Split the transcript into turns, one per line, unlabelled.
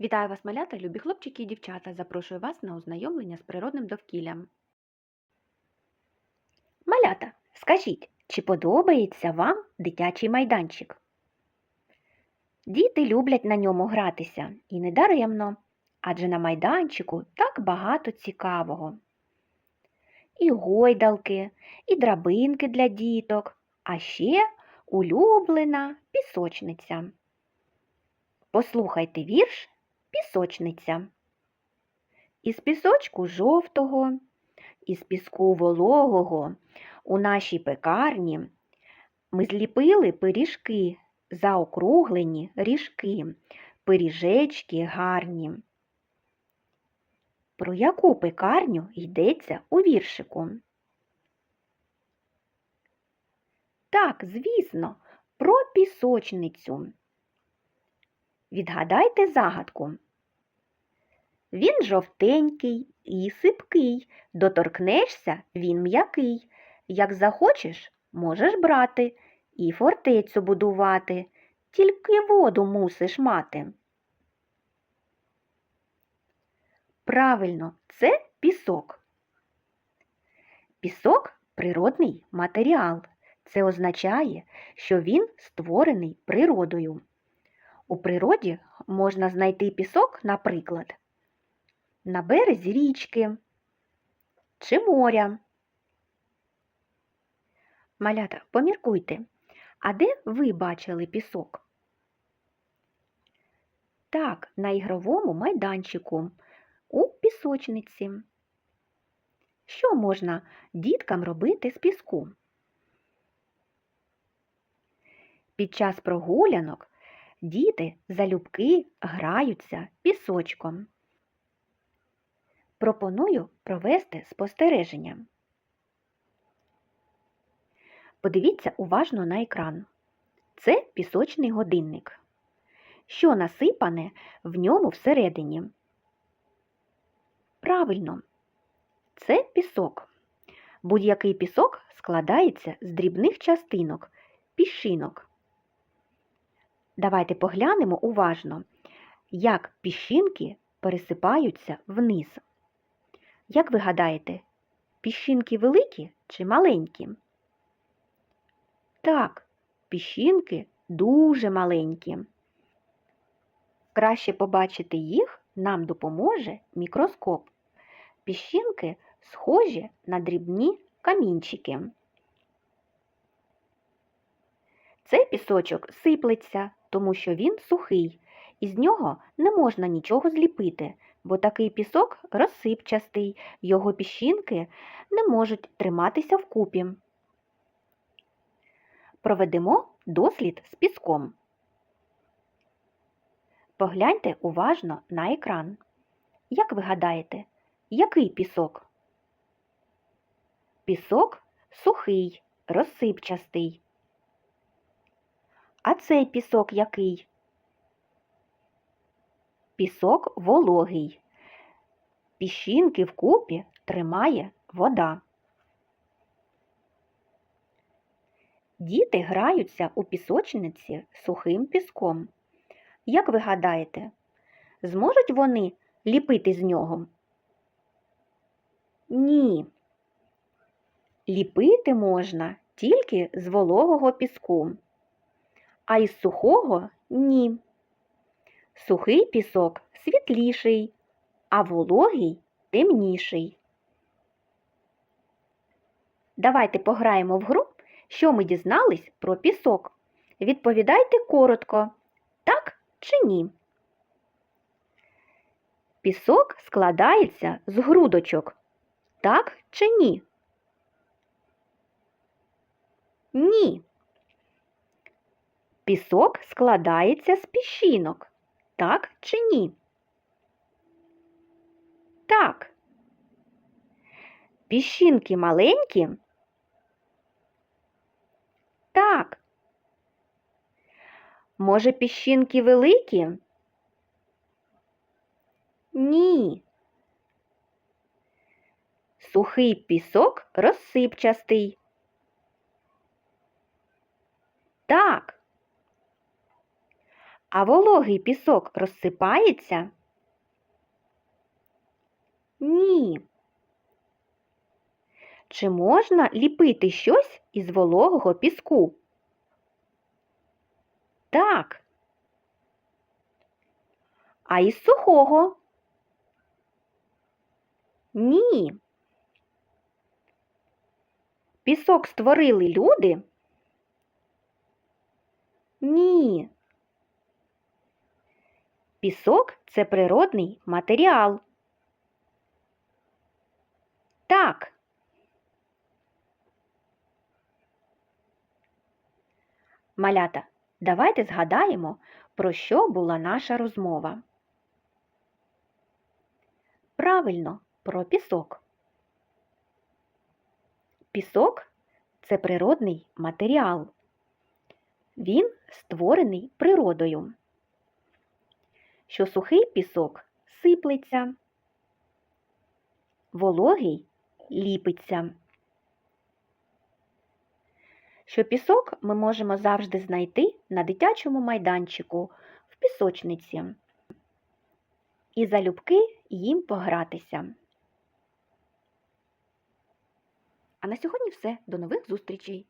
Вітаю вас, малята, любі хлопчики і дівчата. Запрошую вас на ознайомлення з природним довкіллям. Малята, скажіть, чи подобається вам дитячий майданчик? Діти люблять на ньому гратися і недаремно, адже на майданчику так багато цікавого. І гойдалки, і драбинки для діток, а ще улюблена пісочниця. Послухайте вірш Пісочниця. Із пісочку жовтого, із піску вологого у нашій пекарні ми зліпили пиріжки, заокруглені ріжки, пиріжечки гарні. Про яку пекарню йдеться у віршику? Так, звісно, про пісочницю. Відгадайте загадку. Він жовтенький і сипкий, доторкнешся він м'який. Як захочеш, можеш брати і фортецю будувати, тільки воду мусиш мати. Правильно, це пісок. Пісок природний матеріал. Це означає, що він створений природою. У природі можна знайти пісок, наприклад, на березі річки чи моря. Малята, поміркуйте, а де ви бачили пісок? Так, на ігровому майданчику у пісочниці. Що можна діткам робити з піску? Під час прогулянок Діти залюбки граються пісочком. Пропоную провести спостереження. Подивіться уважно на екран. Це пісочний годинник. Що насипане в ньому всередині? Правильно, це пісок. Будь-який пісок складається з дрібних частинок, піщинок. Давайте поглянемо уважно, як піщинки пересипаються вниз. Як ви гадаєте, піщинки великі чи маленькі? Так, піщинки дуже маленькі. Краще побачити їх нам допоможе мікроскоп. Піщинки схожі на дрібні камінчики. Цей пісочок сиплеться, тому що він сухий, і з нього не можна нічого зліпити, бо такий пісок розсипчастий, його піщинки не можуть триматися вкупі. Проведемо дослід з піском. Погляньте уважно на екран. Як ви гадаєте, який пісок? Пісок сухий, розсипчастий. А цей пісок який? Пісок вологий. Піщинки вкупі тримає вода. Діти граються у пісочниці сухим піском. Як ви гадаєте, зможуть вони ліпити з нього? Ні. Ліпити можна тільки з вологого піску а із сухого ні. Сухий пісок світліший, а вологий темніший. Давайте пограємо в гру, що ми дізнались про пісок. Відповідайте коротко, так чи ні. Пісок складається з грудочок. Так чи ні? Ні. Пісок складається з піщинок. Так чи ні? Так. Піщинки маленькі? Так. Може, піщинки великі? Ні. Сухий пісок розсипчастий. Так. А вологий пісок розсипається? Ні. Чи можна ліпити щось із вологого піску? Так. А із сухого? Ні. Пісок створили люди? Ні. Пісок це природний матеріал. Так. Малята, давайте згадаємо, про що була наша розмова. Правильно, про пісок. Пісок це природний матеріал. Він створений природою. Що сухий пісок сиплеться, вологий ліпиться. Що пісок ми можемо завжди знайти на дитячому майданчику в пісочниці і залюбки їм погратися. А на сьогодні все. До нових зустрічей!